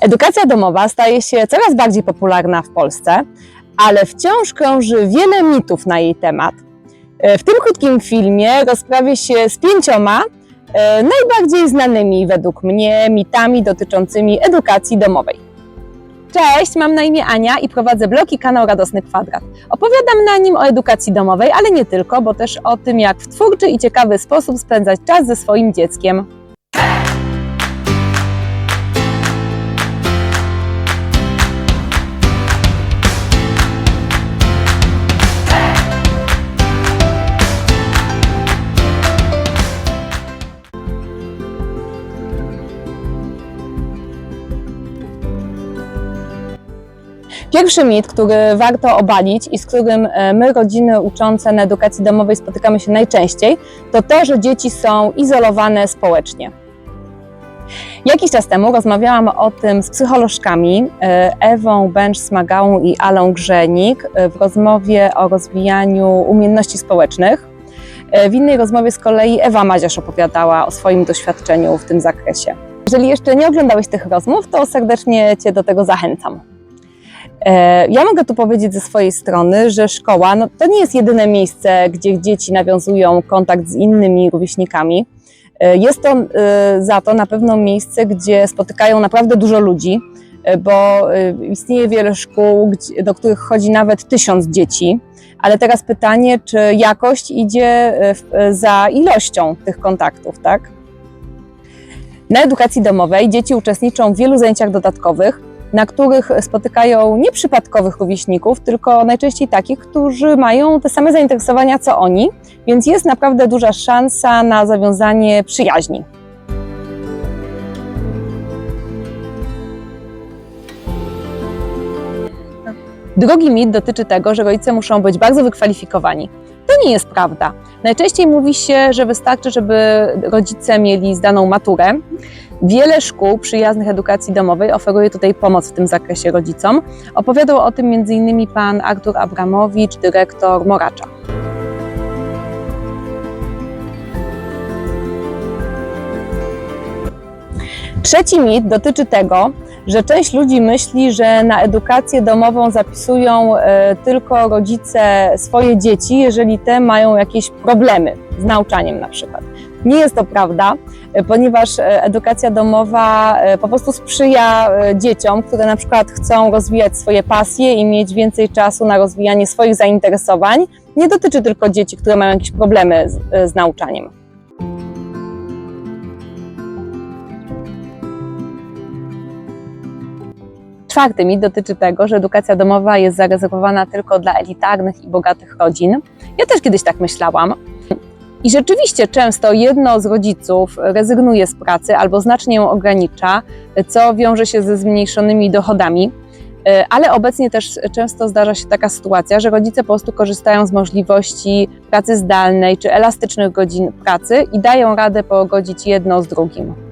Edukacja domowa staje się coraz bardziej popularna w Polsce, ale wciąż krąży wiele mitów na jej temat. E, W tym krótkim filmie rozprawię się z pięcioma e, najbardziej znanymi według mnie mitami dotyczącymi edukacji domowej. Cześć, mam na imię Ania i prowadzę blog i kanał Radosny Kwadrat. Opowiadam na nim o edukacji domowej, ale nie tylko, bo też o tym, jak w twórczy i ciekawy sposób spędzać czas ze swoim dzieckiem. Pierwszy mit, który warto obalić i z którym e, my, rodziny uczące na edukacji domowej, spotykamy się najczęściej, to to, że dzieci są izolowane społecznie. Jakiś czas temu rozmawiałam o tym z psycholożkami e, Ewą Bęcz-Smagałą i Alą Grzenik e, w rozmowie o rozwijaniu umiejętności społecznych. W innej rozmowie z kolei Ewa Maziarz opowiadała o swoim doświadczeniu w tym zakresie. Jeżeli jeszcze nie oglądałeś tych rozmów, to serdecznie Cię do tego zachęcam. E, Ja mogę tu powiedzieć ze swojej strony, że szkoła no, to nie jest jedyne miejsce, gdzie dzieci nawiązują kontakt z innymi rówieśnikami. E, Jest to e, za to na pewno miejsce, gdzie spotykają naprawdę dużo ludzi, bo istnieje wiele szkół, do których chodzi nawet tysiąc dzieci. Ale teraz pytanie, czy jakość idzie za ilością tych kontaktów, tak? Na edukacji domowej dzieci uczestniczą w wielu zajęciach dodatkowych, na których spotykają nie przypadkowych rówieśników, tylko najczęściej takich, którzy mają te same zainteresowania co oni, więc jest naprawdę duża szansa na zawiązanie przyjaźni. Drugi mit dotyczy tego, że rodzice muszą być bardzo wykwalifikowani. To nie jest prawda. Najczęściej mówi się, że wystarczy, żeby rodzice mieli zdaną maturę. Wiele szkół przyjaznych edukacji domowej oferuje tutaj pomoc w tym zakresie rodzicom. Opowiadał o tym m.in. pan Artur Abramowicz, dyrektor Moracza. Trzeci mit dotyczy tego, że część ludzi myśli, że na edukację domową zapisują e, tylko rodzice swoje dzieci, jeżeli te mają jakieś problemy z nauczaniem na przykład. Nie jest to prawda, e, ponieważ e, edukacja domowa e, po prostu sprzyja dzieciom, które na przykład chcą rozwijać swoje pasje i mieć więcej czasu na rozwijanie swoich zainteresowań. Nie dotyczy tylko dzieci, które mają jakieś problemy z, z nauczaniem. Czwarty mit dotyczy tego, że edukacja domowa jest zarezerwowana tylko dla elitarnych i bogatych rodzin. Ja też kiedyś tak myślałam. I rzeczywiście często jedno z rodziców rezygnuje z pracy albo znacznie ją ogranicza, co wiąże się ze zmniejszonymi dochodami. E, Ale obecnie też często zdarza się taka sytuacja, że rodzice po prostu korzystają z możliwości pracy zdalnej czy elastycznych godzin pracy i dają radę pogodzić jedno z drugim.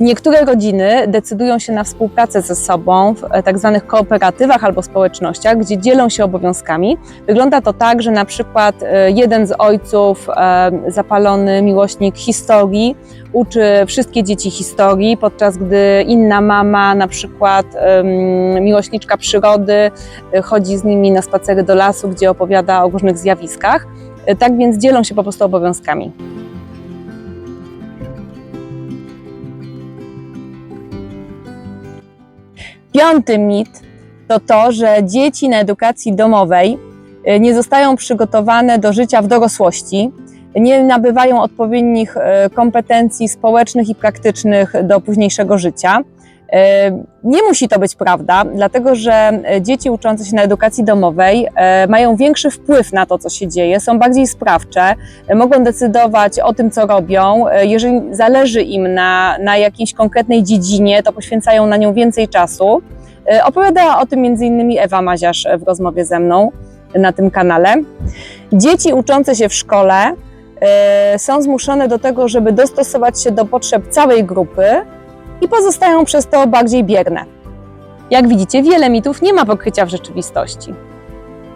Niektóre rodziny decydują się na współpracę ze sobą w e, tak zwanych kooperatywach albo społecznościach, gdzie dzielą się obowiązkami. Wygląda to tak, że na przykład e, jeden z ojców, e, zapalony miłośnik historii, uczy wszystkie dzieci historii, podczas gdy inna mama, na przykład miłośniczka przyrody, chodzi z nimi na spacery do lasu, gdzie opowiada o różnych zjawiskach. Tak więc dzielą się po prostu obowiązkami. Piąty mit to to, że dzieci na edukacji domowej y, nie zostają przygotowane do życia w dorosłości, nie nabywają odpowiednich y, kompetencji społecznych i praktycznych do późniejszego życia. Y, Nie musi to być prawda, dlatego że y, dzieci uczące się na edukacji domowej y, mają większy wpływ na to, co się dzieje, są bardziej sprawcze, mogą decydować o tym, co robią. Jeżeli zależy im na, na jakiejś konkretnej dziedzinie, to poświęcają na nią więcej czasu. Opowiadała o tym m.in. Ewa Maziarz w rozmowie ze mną na tym kanale. Dzieci uczące się w szkole są zmuszone do tego, żeby dostosować się do potrzeb całej grupy i pozostają przez to bardziej bierne. Jak widzicie, wiele mitów nie ma pokrycia w rzeczywistości.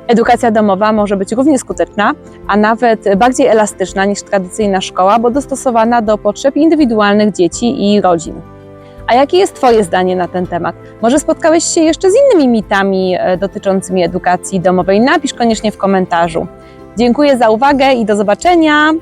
Edukacja domowa może być równie skuteczna, a nawet bardziej elastyczna niż tradycyjna szkoła, bo dostosowana do potrzeb indywidualnych dzieci i rodzin. A jakie jest Twoje zdanie na ten temat? Może spotkałeś się jeszcze z innymi mitami e, dotyczącymi edukacji domowej? Napisz koniecznie w komentarzu. Dziękuję za uwagę i do zobaczenia.